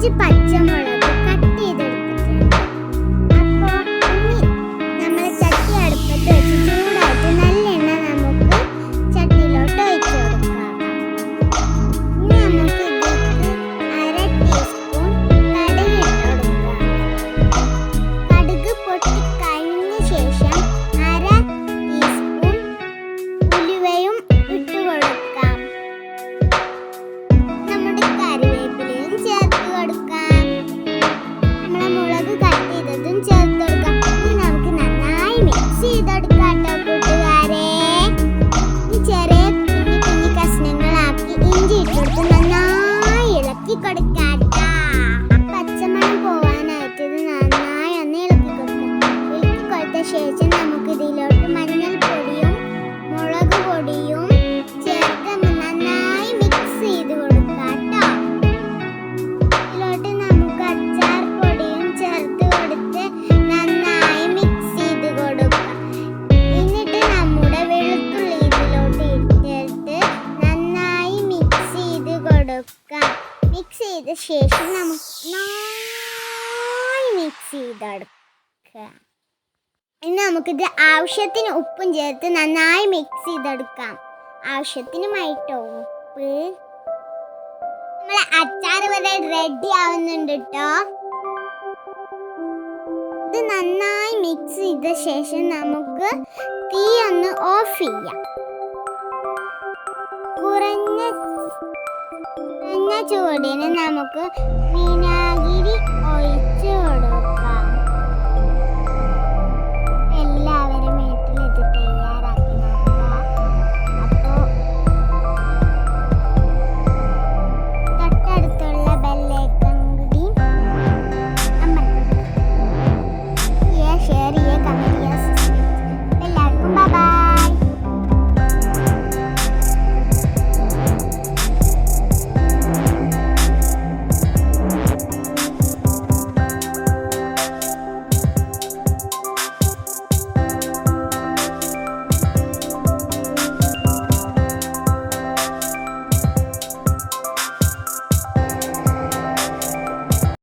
几百件而已。ഇട്ടെടുത്ത് നന്നായി ഇളക്കി കൊടുക്കാട്ട. പച്ചമണം പോ മിക്സ് ചെയ്ത ശേഷം നമുക്ക് നന്നായി മിക്സ് ചെയ്തെടുക്കാം ഇനി നമുക്കിത് ആവശ്യത്തിന് ഉപ്പും ചേർത്ത് നന്നായി മിക്സ് ചെയ്തെടുക്കാം. ആവശ്യത്തിനുമായിട്ടോ ഉപ്പ്? നമ്മളെ അച്ചാർ വരെ റെഡി ആവുന്നുണ്ട് കേട്ടോ ഇത് നന്നായി മിക്സ് ചെയ്ത ശേഷം നമുക്ക് തീ ഒന്ന് ഓഫ് ചെയ്യാം. ചൂടിന് നമുക്ക് വിനാഗിരി ഒഴിച്ചു കൊടുക്കാം